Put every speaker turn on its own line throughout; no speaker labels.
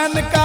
जान का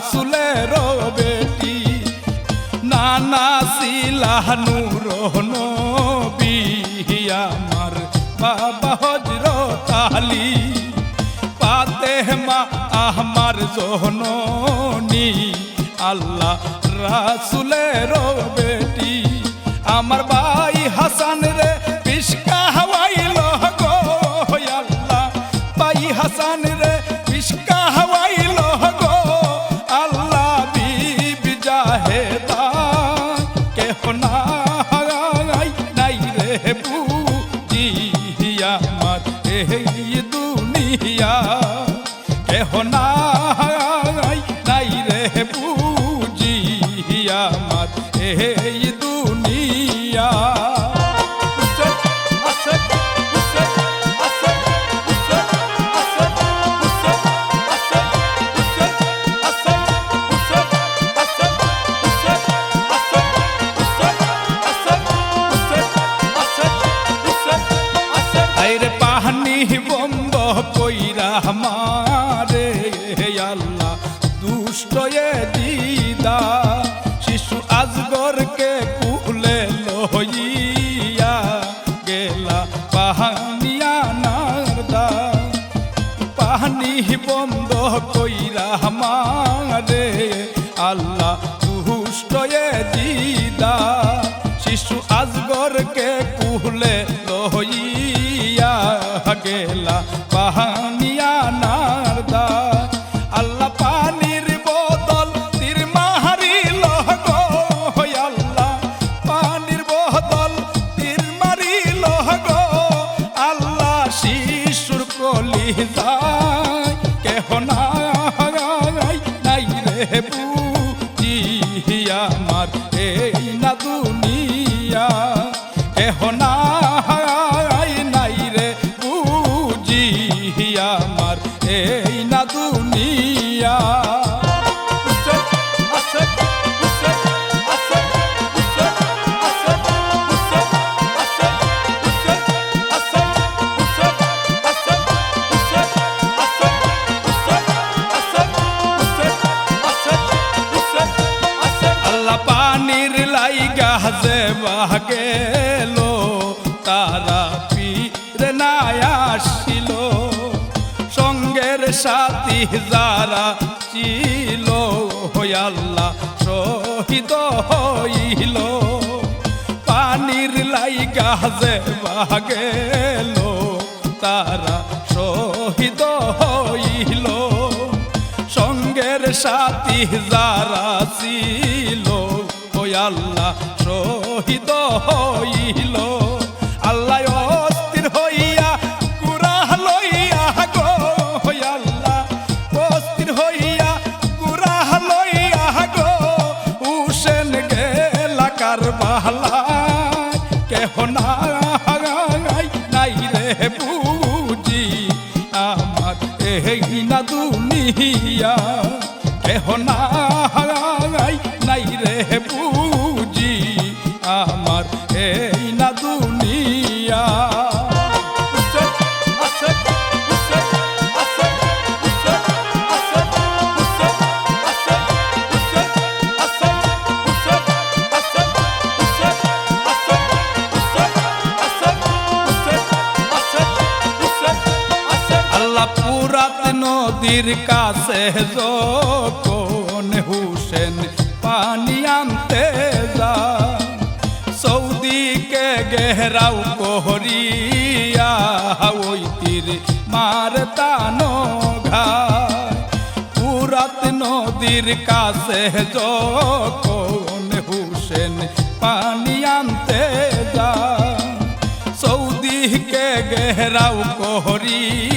রাসুলের বেটি, নানা সিলাহানুর নবী আমার বাবা হজর তালি পাতে মা আমার জহনী আল্লাহ রাসুলের বেটি। শিশু আজগরকে কুহলে লইয়া গেলা পাহানিয়া নারদা। আল্লাহ পানির বোতল তীর মাহারিল গো আল্লাহ। পানির বোতল তীর মারিল গো আল্লাহ। শিশুর কলি যায় কেহ নাই নাই রে যারা ছিল আল্লাহ, শহীদ হইল। পানির লাইগা যে গেল, তারা শহীদ হইল। সঙ্গের সাথী যারা ছিল আল্লাহ, শহীদ হইল। দুনিয়া কেহ নাই নাই রে বুঝি আমার এই না দুনিয়া পুরাত নদীর কাছে যখন হুসেন পানি আনতে যা সৌদিকে গেহরাও কোহরিয়া ওই তীর মার তানো ঘায় নদীর কাছে যখন হুসেন পানি আনতে যায়, সৌদিকে গেহরাও কহরিয়া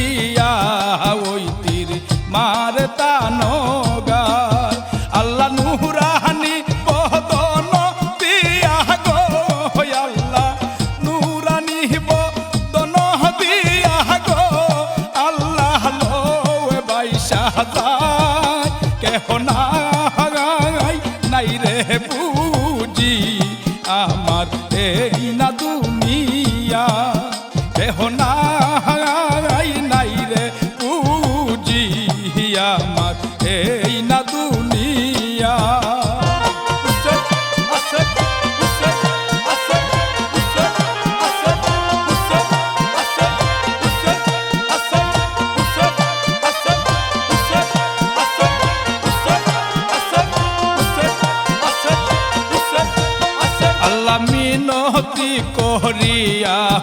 নুরানি বদন দিয়া গো, আল্লাহ এই না দুনিয়া। কেহ নাই নাই রে বুঝি, আমার এই না দুনিয়া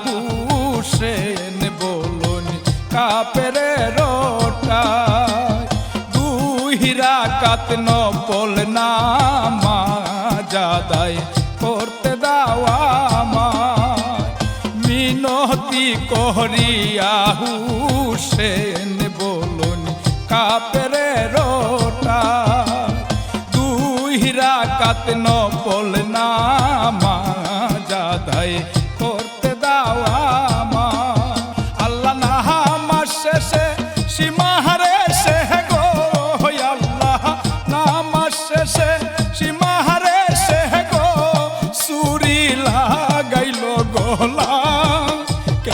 হুসেন বলুন, কাপেরে রোটা দুই রাকাত নপল নামা যাদাই করতে দাওয়া আমার মিনতি করিয়া হুসেন বলুন, কাপেরে রোটা দুই রাকাত নপল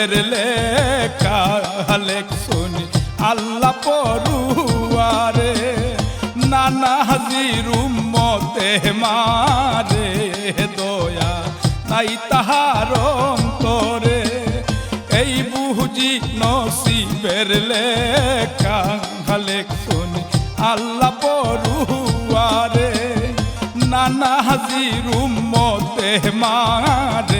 নসিবের লেখা লেখ শুনি আল্লাহ পড়ুয়ারে, নানা হাজির মতে মারে দয়া, তাই তাহার অন্তরে এই বুঝি নসিবের লেখা লেখ শুনি আল্লাহ পড়ুয়ারে, নানা হাজির মতে মারে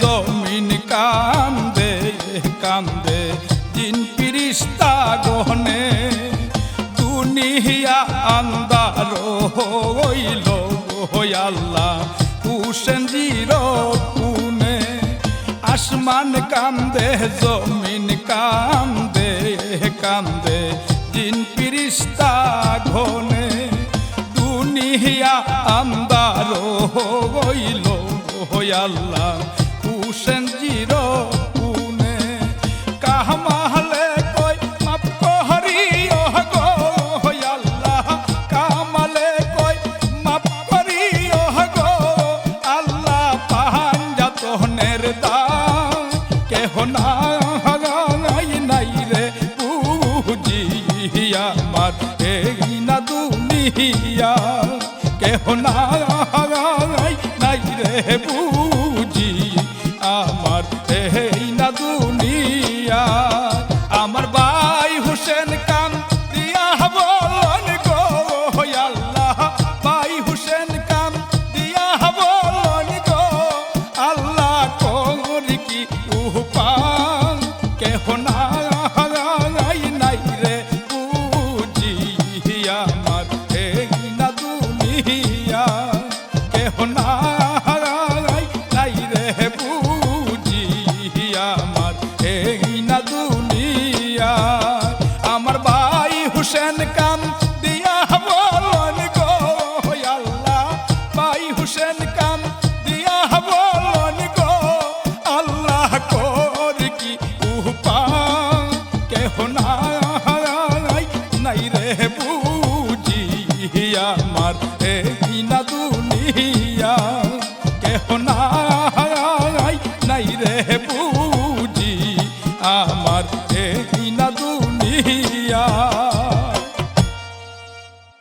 জমিন কান্দে কান্দে দিন পিরিস্তা গহনে দুনিয়া আন্দার হইল হই আল্লাহ হুসেন জির পুনে আসমান কান্দে জমিন কান্দে কান্দে দিন পিরিস্তা ঘনে দুনিয়া আন্দার হইল হই আল্লাহ দাম কেহ নাই নাই রে বুঝি আমার